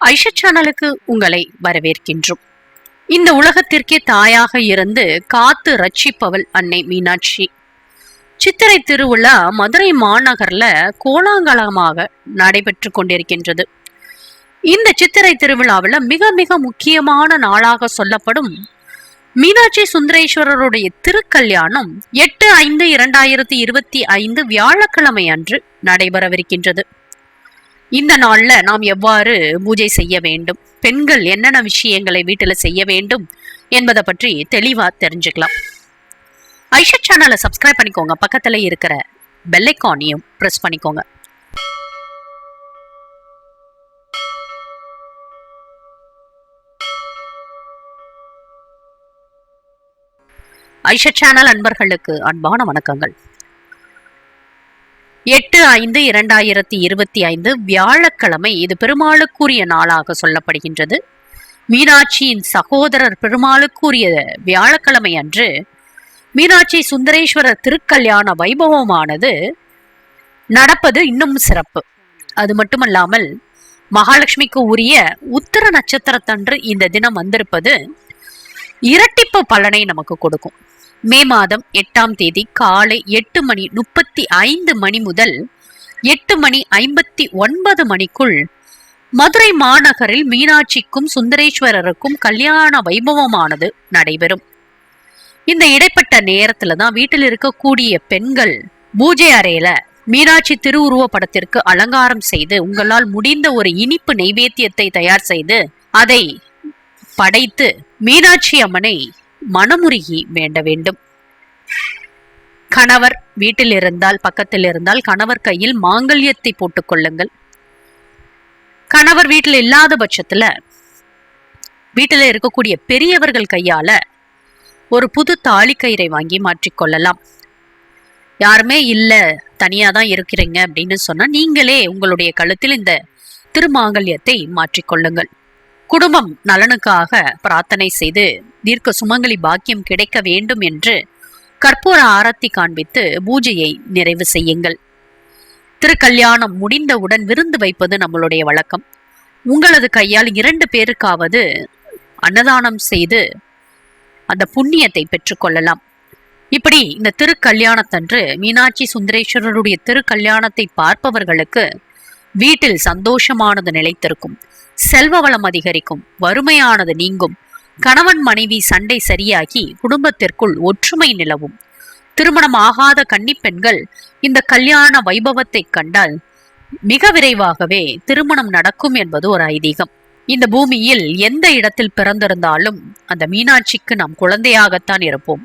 ஐஷா சேனலுக்கு உங்களை வரவேற்கின்றோம். இந்த உலகத்திற்கே தாயாக இருந்து காத்து ரட்சிப்பவள் அன்னை மீனாட்சி. சித்திரை திருவிழா மதுரை மாநகர்ல கோலாகலமாக நடைபெற்று கொண்டிருக்கின்றது. இந்த சித்திரை திருவிழாவில் மிக மிக முக்கியமான நாளாக சொல்லப்படும் மீனாட்சி சுந்தரேஸ்வரருடைய திருக்கல்யாணம் எட்டு ஐந்து இரண்டாயிரத்தி இருபத்தி ஐந்து வியாழக்கிழமை அன்று நடைபெறவிருக்கின்றது. இந்த நாள்ல நாம் எவ்வாறு பூஜை செய்ய வேண்டும்? பெண்கள் என்னென்ன விஷயங்களை வீட்டுல செய்ய வேண்டும்? என்பதை பற்றி தெளிவா தெரிஞ்சுக்கலாம். ஐஷா சேனலை சப்ஸ்கிரைப் பண்ணிக்கோங்க. பக்கத்துல இருக்கிற பெல்லைக்கானையும் ப்ரெஸ் பண்ணிக்கோங்க. ஐஷா சேனல் அன்பர்களுக்கு அன்பான வணக்கங்கள். எட்டு ஐந்து இரண்டாயிரத்தி இருபத்தி ஐந்து வியாழக்கிழமை இது பெருமாளுக்குரிய நாளாக சொல்லப்படுகின்றது. மீனாட்சியின் சகோதரர் பெருமாளுக்குரிய வியாழக்கிழமை அன்று மீனாட்சி சுந்தரேஸ்வரர் திருக்கல்யாண வைபவமானது நடப்பது இன்னும் சிறப்பு. அது மட்டுமல்லாமல் மகாலட்சுமிக்கு உரிய உத்தர நட்சத்திரத்தன்று இந்த தினம் வந்திருப்பது இரட்டிப்பு பலனை நமக்கு கொடுக்கும். மே மாதம் எட்டாம் தேதி காலை எட்டு மணி முப்பத்தி ஐந்து மணி முதல் எட்டு மணி ஐம்பத்தி ஒன்பது மணிக்குள் மதுரை மாநகரில் மீனாட்சிக்கும் சுந்தரேஸ்வரருக்கும் கல்யாண வைபவமானது நடைபெறும். இந்த இடைப்பட்ட நேரத்துல தான் வீட்டில் இருக்கக்கூடிய பெண்கள் பூஜை அறையில மீனாட்சி திருவுருவ படத்திற்கு அலங்காரம் செய்து உங்களால் முடிந்த ஒரு இனிப்பு நைவேத்தியத்தை தயார் செய்து அதை படைத்து மீனாட்சி அம்மனை மனமுருகி வேண்ட வேண்டும். கணவர் வீட்டில் இருந்தால் பக்கத்தில் இருந்தால் கணவர் கையில் மாங்கல்யத்தை போட்டுக் கொள்ளுங்கள். கணவர் வீட்டில் இல்லாத பட்சத்துல வீட்டில் இருக்கக்கூடிய பெரியவர்கள் கையால ஒரு புது தாலி கயிறை வாங்கி மாற்றிக்கொள்ளலாம் யாருமே இல்ல தனியா தான் இருக்கிறீங்க அப்படின்னு சொன்னா நீங்களே உங்களுடைய கழுத்தில் இந்த திருமாங்கல்யத்தை மாற்றிக்கொள்ளுங்கள் குடும்பம் நலனுக்காக பிரார்த்தனை செய்து தீர்க்க சுமங்கலி பாக்கியம் கிடைக்க வேண்டும் என்று கற்பூர ஆரத்தி காண்பித்து பூஜையை நிறைவு செய்யுங்கள். திருக்கல்யாணம் முடிந்தவுடன் விருந்து வைப்பது நம்மளுடைய வழக்கம். உங்களது கையால் இரண்டு பேருக்காவது அன்னதானம் செய்து அந்த புண்ணியத்தை பெற்றுக்கொள்ளலாம் இப்படி இந்த திருக்கல்யாணத்தன்று மீனாட்சி சுந்தரேஸ்வரருடைய திருக்கல்யாணத்தை பார்ப்பவர்களுக்கு வீட்டில் சந்தோஷமானது நிலைத்திருக்கும். செல்வ வளம் அதிகரிக்கும். வறுமையானது நீங்கும். கணவன் மனைவி சண்டை சரியாகி குடும்பத்திற்குள் ஒற்றுமை நிலவும். திருமணம் ஆகாத கன்னிப்பெண்கள் இந்த கல்யாண வைபவத்தை கண்டால் மிக விரைவாகவே திருமணம் நடக்கும் என்பது ஒரு ஐதீகம். இந்த பூமியில் எந்த இடத்தில் பிறந்திருந்தாலும் அந்த மீனாட்சிக்கு நாம் குழந்தையாகத்தான் இருப்போம்.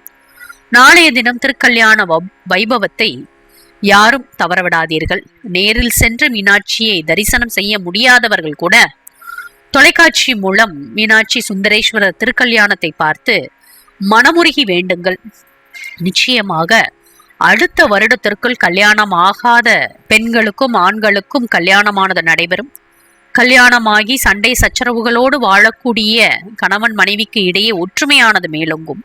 நாளைய தினம் திருக்கல்யாண வைபவத்தை யாரும் தவறவிடாதீர்கள். நேரில் சென்று மீனாட்சியை தரிசனம் செய்ய முடியாதவர்கள் கூட தொலைக்காட்சி மூலம் மீனாட்சி சுந்தரேஸ்வரர் திருக்கல்யாணத்தை பார்த்து மனமுருகி வேண்டுங்கள். நிச்சயமாக அடுத்த வருடத்திற்குள் கல்யாணம் ஆகாத பெண்களுக்கும் ஆண்களுக்கும் கல்யாணமானது நடைபெறும். கல்யாணமாகி சண்டை சச்சரவுகளோடு வாழக்கூடிய கணவன் மனைவிக்கு இடையே ஒற்றுமையானது மேலோங்கும்.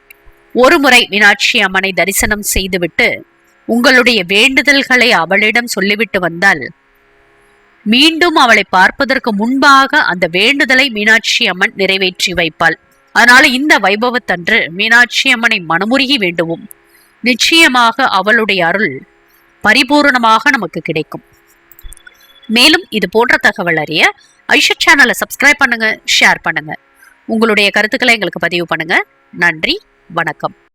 ஒரு முறை மீனாட்சி அம்மனை தரிசனம் செய்துவிட்டு உங்களுடைய வேண்டுதல்களை அவளிடம் சொல்லிவிட்டு வந்தால் மீண்டும் அவளை பார்ப்பதற்கு முன்பாக அந்த வேண்டுதலை மீனாட்சி அம்மன் நிறைவேற்றி வைப்பாள். அதனால இந்த வைபவத்தன்று மீனாட்சி அம்மனை மனமுருகி வேண்டுவோம். நிச்சயமாக அவளுடைய அருள் பரிபூர்ணமாக நமக்கு கிடைக்கும். மேலும் இது போன்ற தகவல் அறிய ஐஷா சேனலை சப்ஸ்கிரைப் பண்ணுங்க ஷேர் பண்ணுங்க. உங்களுடைய கருத்துக்களை எங்களுக்கு பதிவு பண்ணுங்க. நன்றி வணக்கம்.